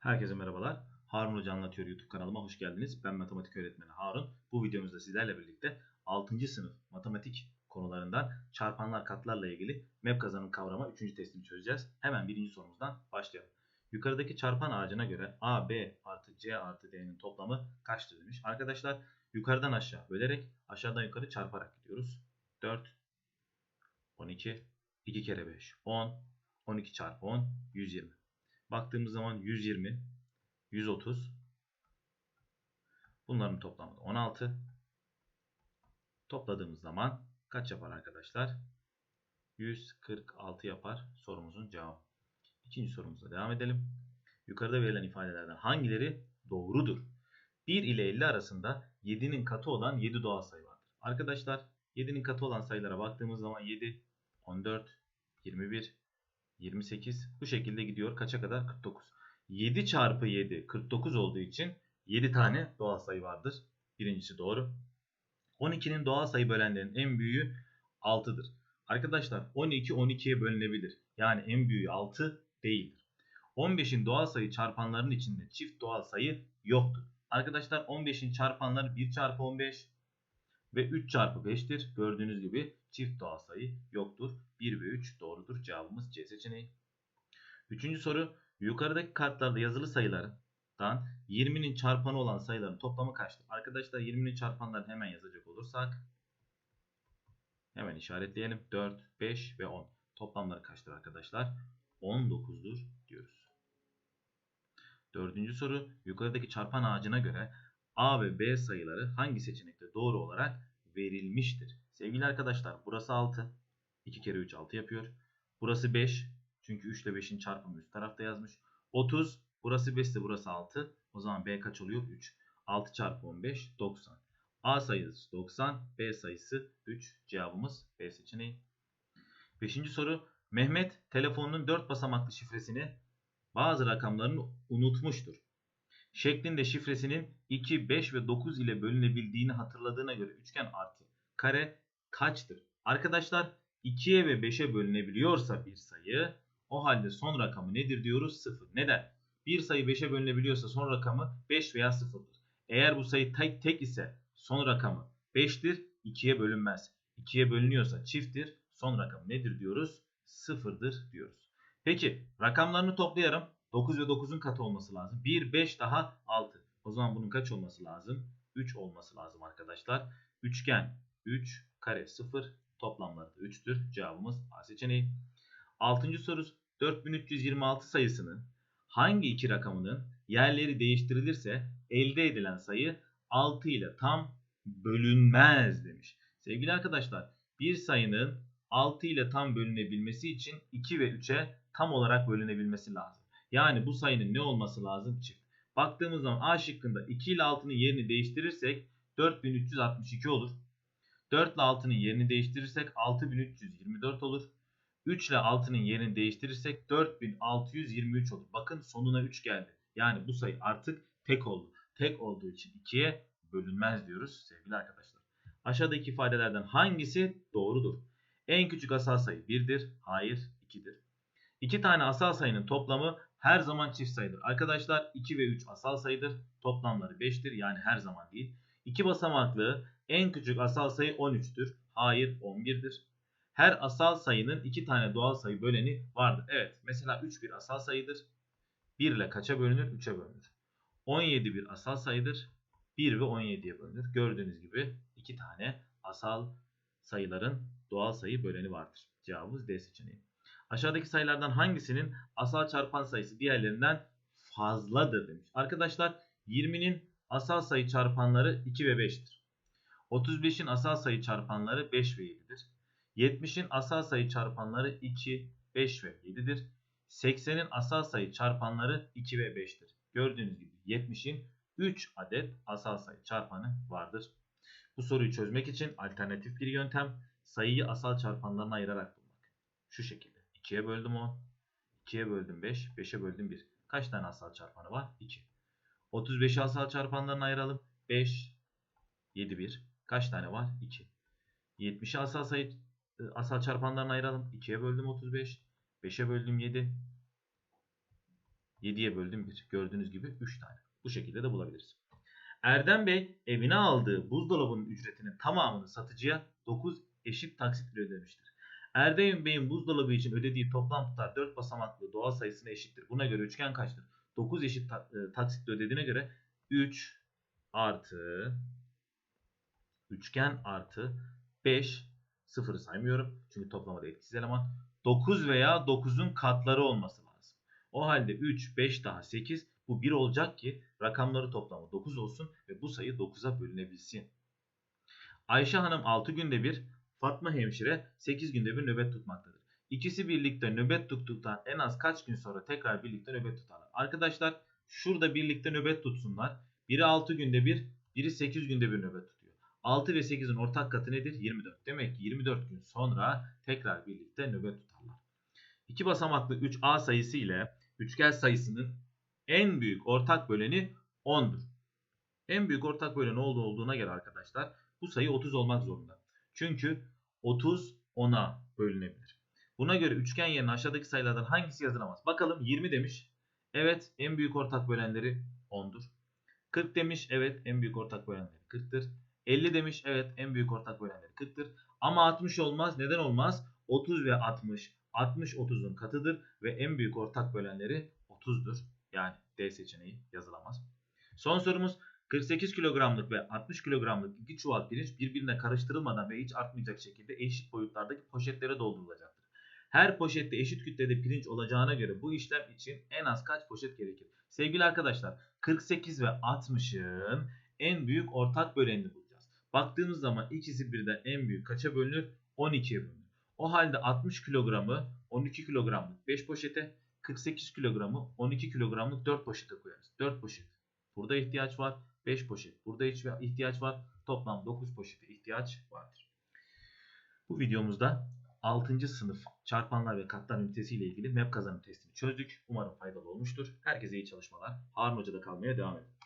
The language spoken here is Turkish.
Herkese merhabalar. Harun Hoca Anlatıyor YouTube kanalıma hoş geldiniz. Ben matematik öğretmeni Harun. Bu videomuzda sizlerle birlikte 6. sınıf matematik konularından çarpanlar katlarla ilgili map kazanım kavrama 3. testini çözeceğiz. Hemen birinci sorumuzdan başlayalım. Yukarıdaki çarpan ağacına göre A, B artı C artı D'nin toplamı kaçtır demiş. Arkadaşlar yukarıdan aşağı bölerek aşağıdan yukarı çarparak gidiyoruz. 4, 12, 2 kere 5, 10, 12 çarpı 10, 120. Baktığımız zaman 120, 130. Bunların toplamı da 16. Topladığımız zaman kaç yapar arkadaşlar? 146 yapar sorumuzun cevabı. İkinci sorumuza devam edelim. Yukarıda verilen ifadelerden hangileri doğrudur? 1 ile 50 arasında 7'nin katı olan 7 doğal sayı vardır. Arkadaşlar 7'nin katı olan sayılara baktığımız zaman 7, 14, 21, 28 bu şekilde gidiyor. Kaça kadar? 49. 7 çarpı 7 49 olduğu için 7 tane doğal sayı vardır. Birincisi doğru. 12'nin doğal sayı bölenlerin en büyüğü 6'dır. Arkadaşlar 12 12'ye bölünebilir. Yani en büyüğü 6 değildir. 15'in doğal sayı çarpanlarının içinde çift doğal sayı yoktur. Arkadaşlar 15'in çarpanları 1 çarpı 15 ve 3 çarpı 5'tir. Gördüğünüz gibi çift doğal sayı yoktur. 1 ve 3 doğrudur. Cevabımız C seçeneği. Üçüncü soru. Yukarıdaki kartlarda yazılı sayılardan 20'nin çarpanı olan sayıların toplamı kaçtır? Arkadaşlar 20'nin çarpanlarını hemen yazacak olursak hemen işaretleyelim. 4, 5 ve 10. Toplamları kaçtır arkadaşlar? 19'dur diyoruz. Dördüncü soru. Yukarıdaki çarpan ağacına göre A ve B sayıları hangi seçenekte doğru olarak verilmiştir? Sevgili arkadaşlar burası 6. 2 kere 3 6 yapıyor. Burası 5. Çünkü 3 ile 5'in çarpımı üst tarafta yazmış. 30. Burası 5 ise burası 6. O zaman B kaç oluyor? 3. 6 çarpı 15 90. A sayısı 90. B sayısı 3. Cevabımız B seçeneği. Beşinci soru. Mehmet telefonunun 4 basamaklı şifresini bazı rakamlarını unutmuştur. Şeklinde şifresinin 2, 5 ve 9 ile bölünebildiğini hatırladığına göre üçgen artı kare kaçtır? Arkadaşlar 2'ye ve 5'e bölünebiliyorsa bir sayı o halde son rakamı nedir diyoruz? 0. Neden? Bir sayı 5'e bölünebiliyorsa son rakamı 5 veya 0'dır. Eğer bu sayı tek tek ise son rakamı 5'tir, 2'ye bölünmez. 2'ye bölünüyorsa çifttir, son rakamı nedir diyoruz? 0'dır diyoruz. Peki rakamlarını toplayalım. 9 ve 9'un katı olması lazım. 1, 5 daha 6. O zaman bunun kaç olması lazım? 3 olması lazım arkadaşlar. Üçgen 3, kare 0, toplamları da 3'tür. Cevabımız A seçeneği. 6. soru 4326 sayısının hangi iki rakamının yerleri değiştirilirse elde edilen sayı 6 ile tam bölünmez demiş. Sevgili arkadaşlar bir sayının 6 ile tam bölünebilmesi için 2 ve 3'e tam olarak bölünebilmesi lazım. Yani bu sayının ne olması lazım? Çift. Baktığımız zaman A şıkkında 2 ile 6'nın yerini değiştirirsek 4362 olur. 4 ile 6'nın yerini değiştirirsek 6324 olur. 3 ile 6'nın yerini değiştirirsek 4623 olur. Bakın sonuna 3 geldi. Yani bu sayı artık tek oldu. Tek olduğu için 2'ye bölünmez diyoruz sevgili arkadaşlar. Aşağıdaki ifadelerden hangisi doğrudur? En küçük asal sayı 1'dir. Hayır 2'dir. 2 tane asal sayının toplamı her zaman çift sayıdır. Arkadaşlar 2 ve 3 asal sayıdır. Toplamları 5'tir. Yani her zaman değil. 2 basamaklı en küçük asal sayı 13'tür. Hayır 11'dir. Her asal sayının 2 tane doğal sayı böleni vardır. Evet mesela 3 bir asal sayıdır. 1 ile kaça bölünür? 3'e bölünür. 17 bir asal sayıdır. 1 ve 17'ye bölünür. Gördüğünüz gibi 2 tane asal sayıların doğal sayı böleni vardır. Cevabımız D seçeneği. Aşağıdaki sayılardan hangisinin asal çarpan sayısı diğerlerinden fazladır demiş. Arkadaşlar 20'nin asal sayı çarpanları 2 ve 5'tir. 35'in asal sayı çarpanları 5 ve 7'dir. 70'in asal sayı çarpanları 2, 5 ve 7'dir. 80'in asal sayı çarpanları 2 ve 5'tir. Gördüğünüz gibi 70'in 3 adet asal sayı çarpanı vardır. Bu soruyu çözmek için alternatif bir yöntem sayıyı asal çarpanlarına ayırarak bulmak. Şu şekilde. 2'ye böldüm 10. 2'ye böldüm 5. 5'e böldüm 1. Kaç tane asal çarpanı var? 2. 35'i asal çarpanlarına ayıralım. 5, 7, 1. Kaç tane var? 2. 70'i asal sayı asal çarpanlarına ayıralım. 2'ye böldüm 35. 5'e böldüm 7. 7'ye böldüm 1. Gördüğünüz gibi 3 tane. Bu şekilde de bulabiliriz. Erdem Bey evine aldığı buzdolabının ücretinin tamamını satıcıya 9 eşit taksitle ödemiştir. Erdem Bey'in buzdolabı için ödediği toplam tutar 4 basamaklı doğal sayısına eşittir. Buna göre üçgen kaçtır? 9 eşit ta- e, taksitle ödediğine göre 3 artı üçgen artı 5 sıfırı saymıyorum. Çünkü toplamada etkisiz eleman. 9 veya 9'un katları olması lazım. O halde 3, 5 daha 8 bu 1 olacak ki rakamları toplamı 9 olsun ve bu sayı 9'a bölünebilsin. Ayşe Hanım 6 günde bir, Fatma hemşire 8 günde bir nöbet tutmaktadır. İkisi birlikte nöbet tuttuktan en az kaç gün sonra tekrar birlikte nöbet tutarlar? Arkadaşlar şurada birlikte nöbet tutsunlar. Biri 6 günde bir, biri 8 günde bir nöbet tutuyor. 6 ve 8'in ortak katı nedir? 24. Demek ki 24 gün sonra tekrar birlikte nöbet tutarlar. İki basamaklı 3A sayısı ile üçgen sayısının en büyük ortak böleni 10'dur. En büyük ortak böleni olduğu olduğuna göre arkadaşlar bu sayı 30 olmak zorunda. Çünkü 30 10'a bölünebilir. Buna göre üçgen yerine aşağıdaki sayılardan hangisi yazılamaz? Bakalım 20 demiş. Evet en büyük ortak bölenleri 10'dur. 40 demiş. Evet en büyük ortak bölenleri 40'tır. 50 demiş. Evet en büyük ortak bölenleri 40'tır. Ama 60 olmaz. Neden olmaz? 30 ve 60. 60 30'un katıdır ve en büyük ortak bölenleri 30'dur. Yani D seçeneği yazılamaz. Son sorumuz 48 kilogramlık ve 60 kilogramlık iki çuval pirinç birbirine karıştırılmadan ve hiç artmayacak şekilde eşit boyutlardaki poşetlere doldurulacaktır. Her poşette eşit kütlede pirinç olacağına göre bu işlem için en az kaç poşet gerekir? Sevgili arkadaşlar 48 ve 60'ın en büyük ortak bölenini bulacağız. Baktığımız zaman ikisi birden en büyük kaça bölünür? 12'ye bölünür. O halde 60 kilogramı 12 kilogramlık 5 poşete, 48 kilogramı 12 kilogramlık 4 poşete koyarız. 4 poşet. Burada ihtiyaç var. 5 poşet. Burada hiç ihtiyaç var. Toplam 9 poşete ihtiyaç vardır. Bu videomuzda 6. sınıf çarpanlar ve katlar ünitesi ile ilgili map kazanım testini çözdük. Umarım faydalı olmuştur. Herkese iyi çalışmalar. Harun Hoca'da kalmaya devam edin.